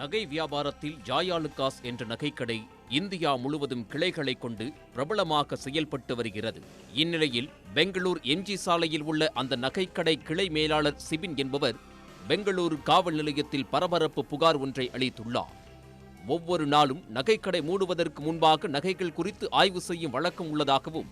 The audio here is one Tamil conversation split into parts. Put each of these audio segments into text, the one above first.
நகை வியாபாரத்தில் ஜாயாலுகாஸ் என்ற நகைக்கடை இந்தியா முழுவதும் கிளைகளை கொண்டு பிரபலமாக செயல்பட்டு வருகிறது. இந்நிலையில் பெங்களூர் எம்ஜி சாலையில் உள்ள அந்த நகைக்கடை கிளை மேலாளர் சிபின் என்பவர் பெங்களூரு காவல் நிலையத்தில் பரபரப்பு புகார் ஒன்றை அளித்துள்ளார். ஒவ்வொரு நாளும் நகைக்கடை மூடுவதற்கு முன்பாக நகைகள் குறித்து ஆய்வு செய்யும் வழக்கம் உள்ளதாகவும்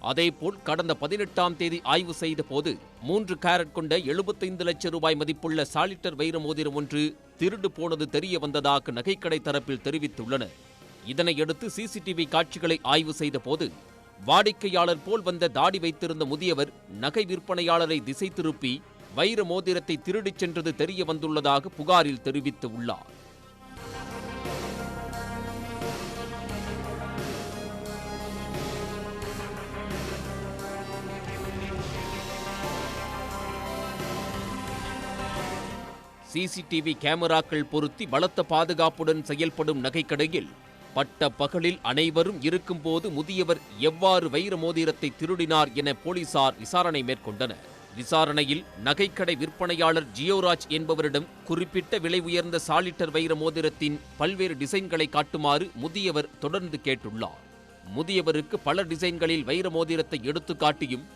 அதேபோல் கடந்த பதினெட்டாம் தேதி ஆய்வு செய்த போது மூன்று கேரட் கொண்ட எழுபத்தைந்து லட்சம் ரூபாய் மதிப்புள்ள சாலிட்டர் வைர மோதிரம் ஒன்று திருடு போனது தெரிய வந்ததாக நகைக்கடை தரப்பில் தெரிவித்துள்ளனர். இதனையடுத்து சிசிடிவி காட்சிகளை ஆய்வு செய்த போது வாடிக்கையாளர் போல் வந்த தாடி வைத்திருந்த முதியவர் நகை விற்பனையாளரை திசை திருப்பி வைர மோதிரத்தை திருடிச் சென்றது தெரிய வந்துள்ளதாக புகாரில் தெரிவித்து உள்ளார். சிசிடிவி கேமராக்கள் பொருத்தி பலத்த பாதுகாப்புடன் செயல்படும் நகைக்கடையில் பட்ட பகலில் அனைவரும் இருக்கும்போது முதியவர் எவ்வாறு வைர மோதிரத்தை திருடினார் என போலீசார் விசாரணை மேற்கொண்டனர். விசாரணையில் நகைக்கடை விற்பனையாளர் ஜியோராஜ் என்பவரிடம் குறிப்பிட்ட விலை உயர்ந்த சாலிட்டர் வைர மோதிரத்தின் பல்வேறு டிசைன்களை காட்டுமாறு முதியவர் தொடர்ந்து கேட்டுள்ளார். முதியவருக்கு பல டிசைன்களில் வைர மோதிரத்தை எடுத்து காட்டியும்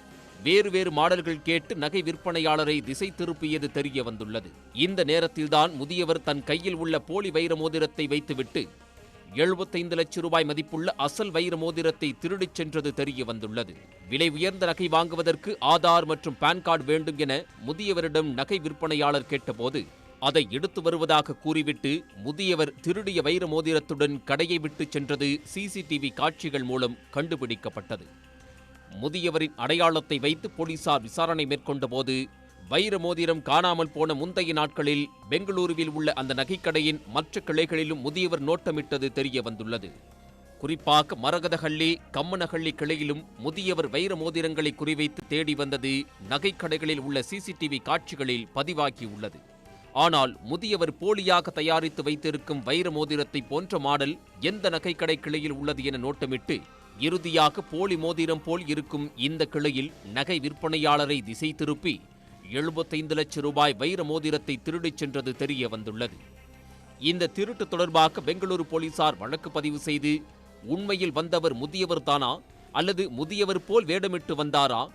வேறு வேறு மாடல்கள் கேட்டு நகை விற்பனையாளரை திசை திருப்பியது தெரிய வந்துள்ளது. இந்த நேரத்தில்தான் முதியவர் தன் கையில் உள்ள போலி வைர மோதிரத்தை வைத்துவிட்டு எழுபத்தைந்து லட்சம் ரூபாய் மதிப்புள்ள அசல் வைர மோதிரத்தை திருடிச் சென்றது தெரிய வந்துள்ளது. விலை உயர்ந்த நகை வாங்குவதற்கு ஆதார் மற்றும் பான் கார்டு வேண்டும் என முதியவரிடம் நகை விற்பனையாளர் கேட்டபோது அதை எடுத்து வருவதாக கூறிவிட்டு முதியவர் திருடிய வைர மோதிரத்துடன் கடையை விட்டு சென்றது சிசிடிவி காட்சிகள் மூலம் கண்டுபிடிக்கப்பட்டது. முதியவரின் அடையாளத்தை வைத்து போலீசார் விசாரணை மேற்கொண்டபோது வைர மோதிரம் காணாமல் போன முந்தைய நாட்களில் பெங்களூருவில் உள்ள அந்த நகைக்கடையின் மற்ற கிளைகளிலும் முதியவர் நோட்டமிட்டது தெரிய வந்துள்ளது. குறிப்பாக மரகதஹள்ளி கம்மனஹள்ளி கிளையிலும் முதியவர் வைர மோதிரங்களை குறிவைத்து தேடி வந்தது நகைக்கடைகளில் உள்ள சிசிடிவி காட்சிகளில் பதிவாகியுள்ளது. ஆனால் முதியவர் போலியாக தயாரித்து வைத்திருக்கும் வைர மோதிரத்தை போன்ற மாடல் எந்த நகைக்கடை கிளையில் உள்ளது என நோட்டமிட்டு இறுதியாக போலி மோதிரம் போல் இருக்கும் இந்த கிளையில் நகை விற்பனையாளரை திசை திருப்பி எழுபத்தைந்து லட்சம் ரூபாய் வைர மோதிரத்தை திருடிச் சென்றது தெரிய வந்துள்ளது. இந்த திருட்டு தொடர்பாக பெங்களூரு போலீசார் வழக்கு பதிவு செய்து உண்மையில் வந்தவர் முதியவர் தானா அல்லது முதியவர் போல் வேடமிட்டு வந்தாரா?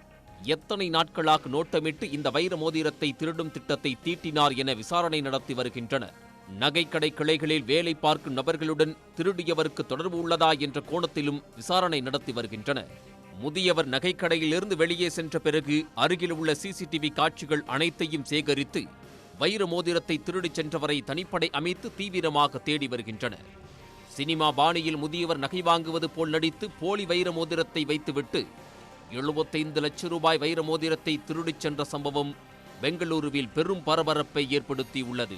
எத்தனை நாட்களாக நோட்டமிட்டு இந்த வைர மோதிரத்தை திருடும் திட்டத்தை தீட்டினார் என விசாரணை நடத்தி வருகின்றனர். நகைக்கடை கிளைகளில் வேலை பார்க்கும் நபர்களுடன் திருடியவருக்கு தொடர்பு உள்ளதா என்ற கோணத்திலும் விசாரணை நடத்தி வருகின்றனர் முதியவர் நகைக்கடையிலிருந்து வெளியே சென்ற பிறகு அருகில் உள்ள சிசிடிவி காட்சிகள் அனைத்தையும் சேகரித்து வைர மோதிரத்தை திருடிச் சென்றவரை தனிப்படை அமைத்து தீவிரமாக தேடி வருகின்றனர். சினிமா பாணியில் முதியவர் நகை வாங்குவது போல் நடித்து போலி வைர மோதிரத்தை வைத்துவிட்டு எழுபத்தைந்து லட்சம் ரூபாய் வைர மோதிரத்தை திருடிச் சென்ற சம்பவம் பெங்களூருவில் பெரும் பரபரப்பை ஏற்படுத்தியுள்ளது.